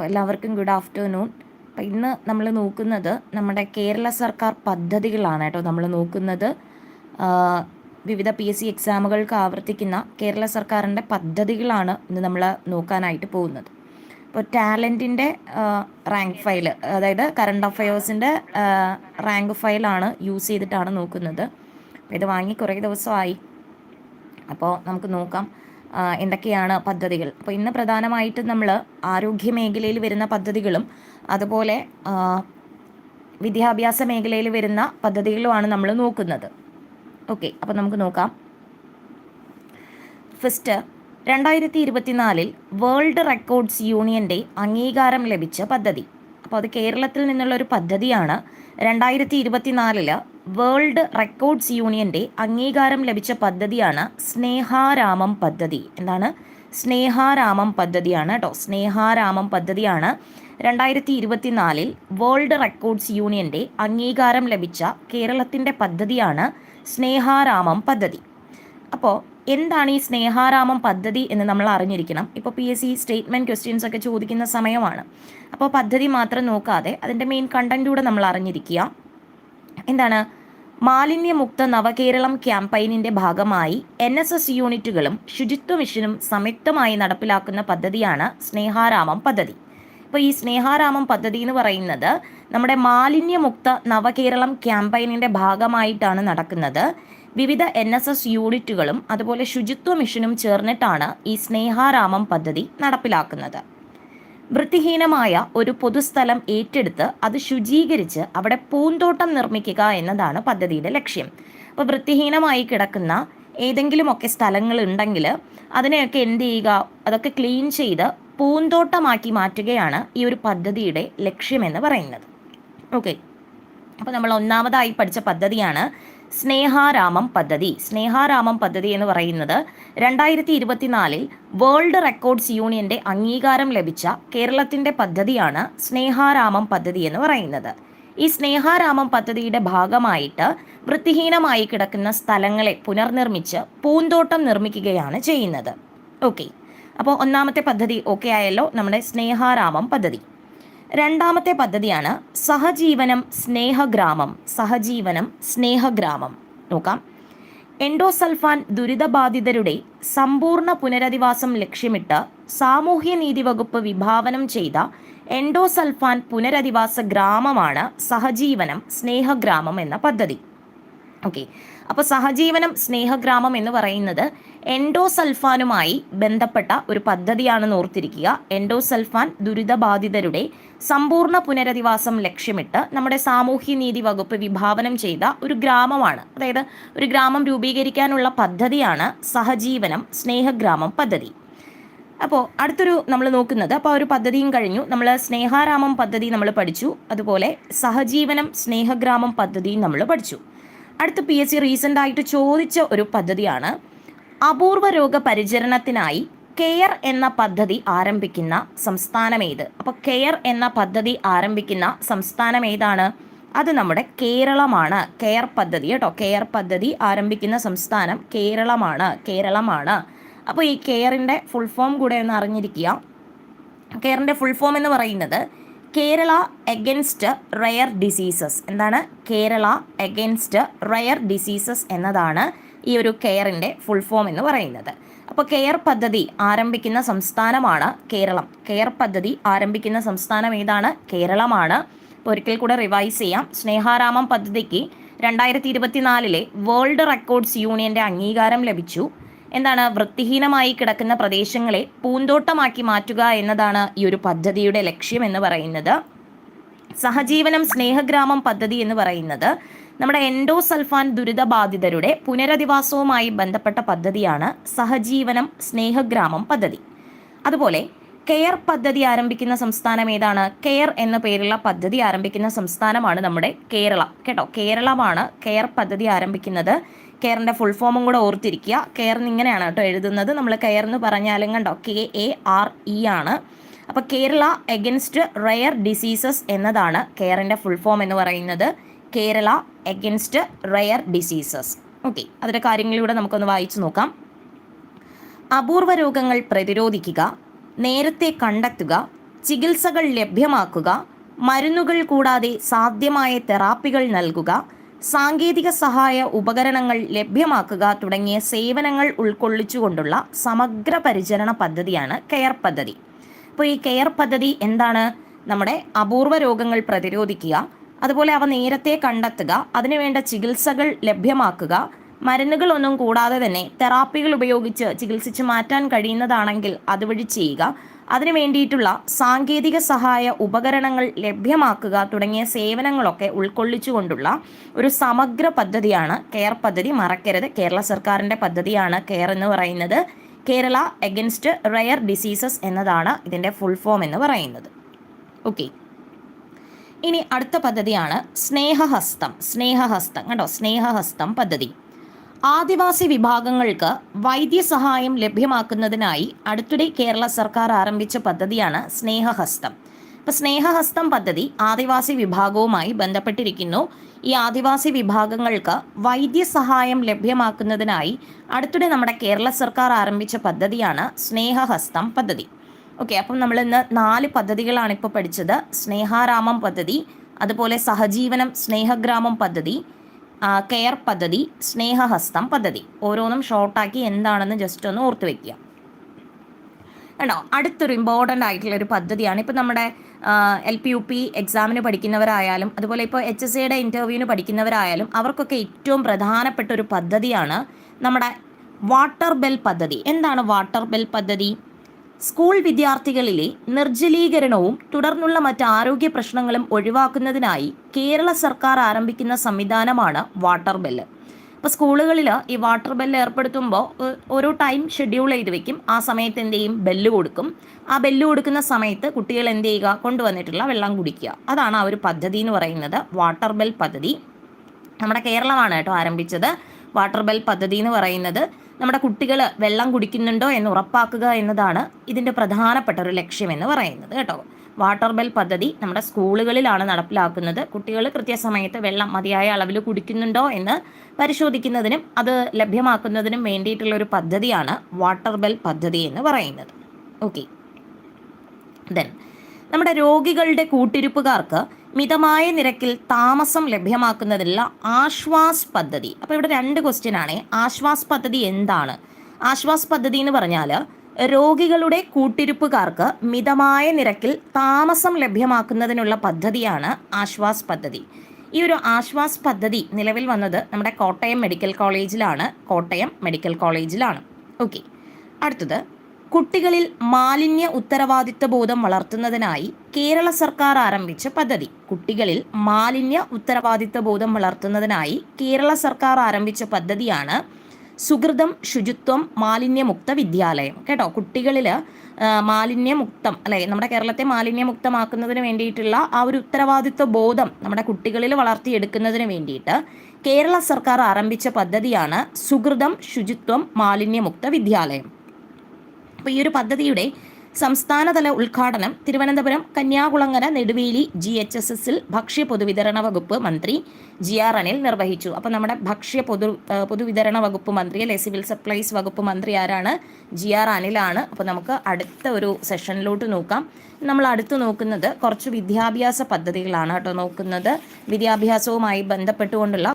അപ്പോൾ എല്ലാവർക്കും good afternoon അപ്പോൾ ഇന്ന് നമ്മൾ നോക്കുന്നത് നമ്മുടെ കേരള സർക്കാർ പദ്ധതികളാണ് കേട്ടോ നമ്മൾ നോക്കുന്നത്. വിവിധ പി എസ് സി എക്സാമുകൾക്ക് ആവർത്തിക്കുന്ന കേരള സർക്കാരിന്റെ പദ്ധതികളാണ് ഇന്ന് നമ്മൾ നോക്കാനായിട്ട് പോകുന്നത്. ഇപ്പോൾ ടാലന്റിന്റെ റാങ്ക് ഫയൽ അതായത് കറണ്ട് അഫയേഴ്സിന്റെ റാങ്ക് ഫയലാണ് യൂസ് ചെയ്തിട്ടാണ് നോക്കുന്നത്. അപ്പോൾ ഇത് വാങ്ങി കുറേ ദിവസമായി. അപ്പോൾ നമുക്ക് നോക്കാം. എന്തൊക്കെയാണ് പദ്ധതികൾ? അപ്പോൾ ഇന്ന് പ്രധാനമായിട്ടും നമ്മൾ ആരോഗ്യ മേഖലയിൽ വരുന്ന പദ്ധതികളും അതുപോലെ വിദ്യാഭ്യാസ മേഖലയിൽ വരുന്ന പദ്ധതികളുമാണ് നമ്മൾ നോക്കുന്നത്. ഓക്കെ അപ്പോൾ നമുക്ക് നോക്കാം. ഫസ്റ്റ് രണ്ടായിരത്തി ഇരുപത്തിനാലിൽ വേൾഡ് റെക്കോർഡ്സ് യൂണിയന്റെ അംഗീകാരം ലഭിച്ച പദ്ധതി. അപ്പോൾ അത് കേരളത്തിൽ നിന്നുള്ള ഒരു പദ്ധതിയാണ്. രണ്ടായിരത്തി ഇരുപത്തിനാലിൽ വേൾഡ് റെക്കോർഡ്സ് യൂണിയന്റെ അംഗീകാരം ലഭിച്ച പദ്ധതിയാണ് സ്നേഹാരാമം പദ്ധതി. എന്താണ്? സ്നേഹാരാമം പദ്ധതിയാണ് കേട്ടോ സ്നേഹാരാമം പദ്ധതിയാണ് രണ്ടായിരത്തി ഇരുപത്തിനാലിൽ വേൾഡ് റെക്കോർഡ്സ് യൂണിയന്റെ അംഗീകാരം ലഭിച്ച കേരളത്തിന്റെ പദ്ധതിയാണ് സ്നേഹാരാമം പദ്ധതി. അപ്പോൾ എന്താണ് ഈ സ്നേഹാരാമം പദ്ധതി എന്ന് നമ്മൾ അറിഞ്ഞിരിക്കണം. ഇപ്പോൾ P S C statement questions ഒക്കെ ചോദിക്കുന്ന സമയമാണ്. അപ്പോൾ പദ്ധതി മാത്രം നോക്കാതെ അതിന്റെ മെയിൻ കണ്ടന്റ് കൂടെ നമ്മൾ അറിഞ്ഞിരിക്കുക. എന്താണ്? മാലിന്യമുക്ത നവകേരളം ക്യാമ്പയിനിന്റെ ഭാഗമായി എൻ എസ് എസ് യൂണിറ്റുകളും ശുചിത്വ മിഷനും സംയുക്തമായി നടപ്പിലാക്കുന്ന പദ്ധതിയാണ് സ്നേഹാരാമം പദ്ധതി. ഇപ്പോൾ ഈ സ്നേഹാരാമം പദ്ധതി എന്ന് പറയുന്നത് നമ്മുടെ മാലിന്യമുക്ത നവകേരളം ക്യാമ്പയിനിന്റെ ഭാഗമായിട്ടാണ് നടക്കുന്നത്. വിവിധ എൻ എസ് എസ് യൂണിറ്റുകളും അതുപോലെ ശുചിത്വ മിഷനും ചേർന്നിട്ടാണ് ഈ സ്നേഹാരാമം പദ്ധതി നടപ്പിലാക്കുന്നത്. വൃത്തിഹീനമായ ഒരു പൊതുസ്ഥലം ഏറ്റെടുത്ത് അത് ശുചീകരിച്ച് അവിടെ പൂന്തോട്ടം നിർമ്മിക്കുക എന്നതാണ് പദ്ധതിയുടെ ലക്ഷ്യം. അപ്പോൾ വൃത്തിഹീനമായി കിടക്കുന്ന ഏതെങ്കിലുമൊക്കെ സ്ഥലങ്ങൾ ഉണ്ടെങ്കിൽ അതിനെയൊക്കെ എന്ത് ചെയ്യുക? അതൊക്കെ ക്ലീൻ ചെയ്ത് പൂന്തോട്ടമാക്കി മാറ്റുകയാണ് ഈ ഒരു പദ്ധതിയുടെ ലക്ഷ്യമെന്ന് പറയുന്നത്. ഓക്കെ. അപ്പോൾ നമ്മൾ ഒന്നാമതായി പഠിച്ച പദ്ധതിയാണ് സ്നേഹാരാമം പദ്ധതി. സ്നേഹാരാമം പദ്ധതി എന്ന് പറയുന്നത് രണ്ടായിരത്തി ഇരുപത്തിനാലിൽ വേൾഡ് റെക്കോർഡ്സ് യൂണിയന്റെ അംഗീകാരം ലഭിച്ച കേരളത്തിന്റെ പദ്ധതിയാണ് സ്നേഹാരാമം പദ്ധതി എന്ന് പറയുന്നത്. ഈ സ്നേഹാരാമം പദ്ധതിയുടെ ഭാഗമായിട്ട് വൃത്തിഹീനമായി കിടക്കുന്ന സ്ഥലങ്ങളെ പുനർനിർമ്മിച്ച് പൂന്തോട്ടം നിർമ്മിക്കുകയാണ് ചെയ്യുന്നത്. ഓക്കെ. അപ്പോൾ ഒന്നാമത്തെ പദ്ധതി ഓക്കെ ആയല്ലോ. നമ്മുടെ സ്നേഹാരാമം പദ്ധതി. രണ്ടാമത്തെ പദ്ധതിയാണ് സഹജീവനം സ്നേഹഗ്രാമം. സഹജീവനം സ്നേഹഗ്രാമം. നോക്കാം. എൻഡോസൾഫാൻ ദുരിതബാധിതരുടെ സമ്പൂർണ പുനരധിവാസം ലക്ഷ്യമിട്ട് സാമൂഹ്യനീതി വകുപ്പ് വിഭാവനം ചെയ്ത എൻഡോസൾഫാൻ പുനരധിവാസ ഗ്രാമമാണ് സഹജീവനം സ്നേഹഗ്രാമം എന്ന പദ്ധതി. ഓക്കെ. അപ്പോൾ സഹജീവനം സ്നേഹഗ്രാമം എന്ന് പറയുന്നത് എൻഡോസൽഫാനുമായി ബന്ധപ്പെട്ട ഒരു പദ്ധതിയാണെന്ന് ഓർത്തിരിക്കുക. എൻഡോസൽഫാൻ ദുരിതബാധിതരുടെ സമ്പൂർണ പുനരധിവാസം ലക്ഷ്യമിട്ട് നമ്മുടെ സാമൂഹ്യനീതി വകുപ്പ് വിഭാവനം ചെയ്ത ഒരു ഗ്രാമമാണ്. അതായത് ഒരു ഗ്രാമം രൂപീകരിക്കാനുള്ള പദ്ധതിയാണ് സഹജീവനം സ്നേഹഗ്രാമം പദ്ധതി. അപ്പോൾ അടുത്തൊരു നമ്മൾ നോക്കുന്നത് അപ്പോൾ ഒരു പദ്ധതിയും കഴിഞ്ഞു. നമ്മൾ സ്നേഹാരാമം പദ്ധതി നമ്മൾ പഠിച്ചു. അതുപോലെ സഹജീവനം സ്നേഹഗ്രാമം പദ്ധതിയും നമ്മൾ പഠിച്ചു. അടുത്ത പി എസ് സി റീസെന്റ് ആയിട്ട് ചോദിച്ച ഒരു പദ്ധതിയാണ് അപൂർവ രോഗ പരിചരണത്തിനായി കെയർ എന്ന പദ്ധതി ആരംഭിക്കുന്ന സംസ്ഥാനം ഏത്? അപ്പോൾ കെയർ എന്ന പദ്ധതി ആരംഭിക്കുന്ന സംസ്ഥാനം ഏതാണ്? അത് നമ്മുടെ കേരളമാണ്. കെയർ പദ്ധതി കേട്ടോ. കെയർ പദ്ധതി ആരംഭിക്കുന്ന സംസ്ഥാനം കേരളമാണ്. കേരളമാണ്. അപ്പോൾ ഈ കെയറിന്റെ ഫുൾ ഫോം കൂടെ ഒന്ന് അറിഞ്ഞിരിക്കുക. കെയറിന്റെ ഫുൾ ഫോം എന്ന് പറയുന്നത് കേരള എഗൻസ്റ്റ് റയർ ഡിസീസസ് എന്താണ്? കേരള എഗൻസ്റ്റ് റയർ ഡിസീസസ് എന്നതാണ് ഈ ഒരു കെയറിന്റെ ഫുൾ ഫോം എന്ന് പറയുന്നത്. അപ്പോൾ കെയർ പദ്ധതി ആരംഭിക്കുന്ന സംസ്ഥാനമാണ് കേരളം. കെയർ പദ്ധതി ആരംഭിക്കുന്ന സംസ്ഥാനം ഏതാണ്? കേരളമാണ്. അപ്പോൾ ഒരിക്കൽ കൂടെ റിവൈസ് ചെയ്യാം. സ്നേഹാരാമം പദ്ധതിക്ക് രണ്ടായിരത്തി ഇരുപത്തിനാലിലെ വേൾഡ് റെക്കോർഡ്സ് യൂണിയന്റെ അംഗീകാരം ലഭിച്ചു. എന്താണ് വൃത്തിഹീനമായി കിടക്കുന്ന പ്രദേശങ്ങളെ പൂന്തോട്ടമാക്കി മാറ്റുക എന്നതാണ് ഈ ഒരു പദ്ധതിയുടെ ലക്ഷ്യം എന്ന് പറയുന്നത്. സഹജീവനം സ്നേഹഗ്രാമം പദ്ധതി എന്ന് പറയുന്നത് നമ്മുടെ എൻഡോസൾഫാൻ ദുരിതബാധിതരുടെ പുനരധിവാസവുമായി ബന്ധപ്പെട്ട പദ്ധതിയാണ് സഹജീവനം സ്നേഹഗ്രാമം പദ്ധതി. അതുപോലെ കെയർ പദ്ധതി ആരംഭിക്കുന്ന സംസ്ഥാനം ഏതാണ്? കെയർ എന്ന പേരുള്ള പദ്ധതി ആരംഭിക്കുന്ന സംസ്ഥാനമാണ് നമ്മുടെ കേരളം. കേട്ടോ കേരളമാണ് കെയർ പദ്ധതി ആരംഭിക്കുന്നത്. കെയറിന്റെ ഫുൾ ഫോമും കൂടെ ഓർത്തിരിക്കുക. കെയർ ഇങ്ങനെയാണ് കേട്ടോ എഴുതുന്നത്. നമ്മൾ കെയർ എന്ന് പറഞ്ഞാലും കണ്ടോ കെ എ ആർ ഇ ആണ്. അപ്പോൾ കേരള എഗൻസ്റ്റ് റെയർ ഡിസീസസ് എന്നതാണ് കെയറിന്റെ ഫുൾ ഫോം എന്ന് പറയുന്നത്. Kerala against rare diseases okay അതിന്റെ കാര്യങ്ങളിലൂടെ നമുക്കൊന്ന് വായിച്ചു നോക്കാം. അപൂർവ രോഗങ്ങൾ പ്രതിരോധിക്കുക നേരത്തെ കണ്ടെത്തുക ചികിത്സകൾ ലഭ്യമാക്കുക മരുന്നുകൾ കൂടാതെ സാധ്യമായ തെറാപ്പികൾ നൽകുക സാങ്കേതിക സഹായ ഉപകരണങ്ങൾ ലഭ്യമാക്കുക തുടങ്ങിയ സേവനങ്ങൾ ഉൾക്കൊള്ളിച്ചുകൊണ്ടുള്ള സമഗ്ര പരിചരണ പദ്ധതിയാണ് കെയർ പദ്ധതി. അപ്പോൾ ഈ കെയർ പദ്ധതി എന്താണ്? നമ്മുടെ അപൂർവ രോഗങ്ങൾ പ്രതിരോധിക്കുക അതുപോലെ അവ നേരത്തെ കണ്ടെത്തുക അതിനുവേണ്ട ചികിത്സകൾ ലഭ്യമാക്കുക മരുന്നുകളൊന്നും കൂടാതെ തന്നെ തെറാപ്പികൾ ഉപയോഗിച്ച് ചികിത്സിച്ച് മാറ്റാൻ കഴിയുന്നതാണെങ്കിൽ അതുവഴി ചെയ്യുക അതിനു വേണ്ടിയിട്ടുള്ള സാങ്കേതിക സഹായ ഉപകരണങ്ങൾ ലഭ്യമാക്കുക തുടങ്ങിയ സേവനങ്ങളൊക്കെ ഉൾക്കൊള്ളിച്ചുകൊണ്ടുള്ള ഒരു സമഗ്ര പദ്ധതിയാണ് കെയർ പദ്ധതി. മറക്കരുത്. കേരള സർക്കാരിന്റെ പദ്ധതിയാണ് കെയർ എന്ന് പറയുന്നത്. കേരള എഗൻസ്റ്റ് റയർ ഡിസീസസ് എന്നതാണ് ഇതിന്റെ ഫുൾ ഫോം എന്ന് പറയുന്നത്. ഓക്കെ. ഇനി അടുത്ത പദ്ധതിയാണ് സ്നേഹഹസ്തം. സ്നേഹഹസ്തം. കണ്ടോ? സ്നേഹഹസ്തം പദ്ധതി. ആദിവാസി വിഭാഗങ്ങൾക്ക് വൈദ്യസഹായം ലഭ്യമാക്കുന്നതിനായി അടുത്തിടെ കേരള സർക്കാർ ആരംഭിച്ച പദ്ധതിയാണ് സ്നേഹഹസ്തം. ഇപ്പം സ്നേഹഹസ്തം പദ്ധതി ആദിവാസി വിഭാഗവുമായി ബന്ധപ്പെട്ടിരിക്കുന്നു. ഈ ആദിവാസി വിഭാഗങ്ങൾക്ക് വൈദ്യസഹായം ലഭ്യമാക്കുന്നതിനായി അടുത്തിടെ നമ്മുടെ കേരള സർക്കാർ ആരംഭിച്ച പദ്ധതിയാണ് സ്നേഹഹസ്തം പദ്ധതി. ഓക്കെ അപ്പം നമ്മൾ ഇന്ന് നാല് പദ്ധതികളാണ് ഇപ്പോൾ പഠിച്ചത്. സ്നേഹാരാമം പദ്ധതി അതുപോലെ സഹജീവനം സ്നേഹഗ്രാമം പദ്ധതി കെയർ പദ്ധതി സ്നേഹഹസ്തം പദ്ധതി. ഓരോന്നും ഷോർട്ടാക്കി എന്താണെന്ന് ജസ്റ്റ് ഒന്ന് ഓർത്ത് വെക്കുക. കണ്ടോ അടുത്തൊരു ഇമ്പോർട്ടന്റ് ആയിട്ടുള്ള ഒരു പദ്ധതിയാണ്. ഇപ്പം നമ്മുടെ എൽ പി യു പി എക്സാമിന് പഠിക്കുന്നവരായാലും അതുപോലെ ഇപ്പോൾ എച്ച് എസ് സിയുടെ ഇന്റർവ്യൂവിന് പഠിക്കുന്നവരായാലും അവർക്കൊക്കെ ഏറ്റവും പ്രധാനപ്പെട്ട ഒരു പദ്ധതിയാണ് നമ്മുടെ വാട്ടർ ബെൽ പദ്ധതി. എന്താണ് വാട്ടർ ബെൽ പദ്ധതി? സ്കൂൾ വിദ്യാർത്ഥികളിലെ നിർജലീകരണവും തുടർന്നുള്ള മറ്റ് ആരോഗ്യ പ്രശ്നങ്ങളും ഒഴിവാക്കുന്നതിനായി കേരള സർക്കാർ ആരംഭിക്കുന്ന സംവിധാനമാണ് വാട്ടർ ബെല്ല്. ഇപ്പോൾ സ്കൂളുകളിൽ ഈ വാട്ടർ ബെല്ല് ഏർപ്പെടുത്തുമ്പോൾ ഓരോ ടൈം ഷെഡ്യൂൾ ചെയ്ത് വെക്കും. ആ സമയത്ത് എന്ത് ചെയ്യും ബെല്ല് കൊടുക്കും. ആ ബെല്ല് കൊടുക്കുന്ന സമയത്ത് കുട്ടികൾ എന്ത് ചെയ്യുക? കൊണ്ടുവന്നിട്ടുള്ള വെള്ളം കുടിക്കുക. അതാണ് ആ ഒരു പദ്ധതി എന്ന് പറയുന്നത്. വാട്ടർ ബെൽ പദ്ധതി. നമ്മുടെ കേരളമാണ് കേട്ടോ ആരംഭിച്ചത്. വാട്ടർ ബെൽ പദ്ധതി എന്ന് പറയുന്നത്. നമ്മുടെ കുട്ടികൾ വെള്ളം കുടിക്കുന്നുണ്ടോ എന്ന് ഉറപ്പാക്കുക എന്നതാണ് ഇതിന്റെ പ്രധാനപ്പെട്ട ഒരു ലക്ഷ്യമെന്ന് പറയുന്നത് കേട്ടോ. വാട്ടർ ബെൽ പദ്ധതി നമ്മുടെ സ്കൂളുകളിലാണ് നടപ്പിലാക്കുന്നത്. കുട്ടികൾ കൃത്യസമയത്ത് വെള്ളം മതിയായ അളവിൽ കുടിക്കുന്നുണ്ടോ എന്ന് പരിശോധിക്കുന്നതിനും അത് ലഭ്യമാക്കുന്നതിനും വേണ്ടിയിട്ടുള്ള ഒരു പദ്ധതിയാണ് വാട്ടർ ബെൽ പദ്ധതി എന്ന് പറയുന്നത്. ഓക്കെ. ദെൻ നമ്മുടെ രോഗികളുടെ കൂട്ടിരിപ്പുകാർക്ക് മിതമായ നിരക്കിൽ താമസം ലഭ്യമാക്കുന്നതിനുള്ള ആശ്വാസ് പദ്ധതി. അപ്പോൾ ഇവിടെ രണ്ട് ക്വസ്റ്റ്യൻ ആണ്. ആശ്വാസ് പദ്ധതി എന്താണ്? ആശ്വാസ് പദ്ധതി എന്ന് പറഞ്ഞാൽ രോഗികളുടെ കൂട്ടിരിപ്പുകാർക്ക് മിതമായ നിരക്കിൽ താമസം ലഭ്യമാക്കുന്നതിനുള്ള പദ്ധതിയാണ് ആശ്വാസ് പദ്ധതി. ഈ ഒരു ആശ്വാസ് പദ്ധതി നിലവിൽ വന്നത് നമ്മുടെ കോട്ടയം മെഡിക്കൽ കോളേജിലാണ്. കോട്ടയം മെഡിക്കൽ കോളേജിലാണ്. ഓക്കെ. അടുത്തത് കുട്ടികളിൽ മാലിന്യ ഉത്തരവാദിത്വ ബോധം വളർത്തുന്നതിനായി കേരള സർക്കാർ ആരംഭിച്ച പദ്ധതി. കുട്ടികളിൽ മാലിന്യ ഉത്തരവാദിത്ത ബോധം വളർത്തുന്നതിനായി കേരള സർക്കാർ ആരംഭിച്ച പദ്ധതിയാണ് സുഹൃതം ശുചിത്വം മാലിന്യമുക്ത വിദ്യാലയം. കേട്ടോ കുട്ടികളിൽ മാലിന്യമുക്തം അല്ലെ നമ്മുടെ കേരളത്തെ മാലിന്യമുക്തമാക്കുന്നതിന് വേണ്ടിയിട്ടുള്ള ആ ഒരു ഉത്തരവാദിത്വ ബോധം നമ്മുടെ കുട്ടികളിൽ വളർത്തിയെടുക്കുന്നതിന് വേണ്ടിയിട്ട് കേരള സർക്കാർ ആരംഭിച്ച പദ്ധതിയാണ് സുഹൃതം ശുചിത്വം മാലിന്യമുക്ത വിദ്യാലയം. അപ്പോൾ ഈ ഒരു പദ്ധതിയുടെ സംസ്ഥാനതല ഉദ്ഘാടനം Thiruvananthapuram Kanyakulangara Neduveli G H S എസിൽ ഭക്ഷ്യ പൊതുവിതരണ വകുപ്പ് മന്ത്രി ജി ആർ അനിൽ നിർവഹിച്ചു. അപ്പോൾ നമ്മുടെ ഭക്ഷ്യ പൊതു പൊതുവിതരണ വകുപ്പ് മന്ത്രി അല്ലെ സിവിൽ സപ്ലൈസ് വകുപ്പ് മന്ത്രി ആരാണ്? ജി ആർ അനിലാണ് അപ്പോൾ നമുക്ക് അടുത്ത ഒരു സെഷനിലോട്ട് നോക്കാം. നമ്മൾ അടുത്ത് നോക്കുന്നത് കുറച്ച് വിദ്യാഭ്യാസ പദ്ധതികളാണ് കേട്ടോ നോക്കുന്നത്. വിദ്യാഭ്യാസവുമായി ബന്ധപ്പെട്ടുകൊണ്ടുള്ള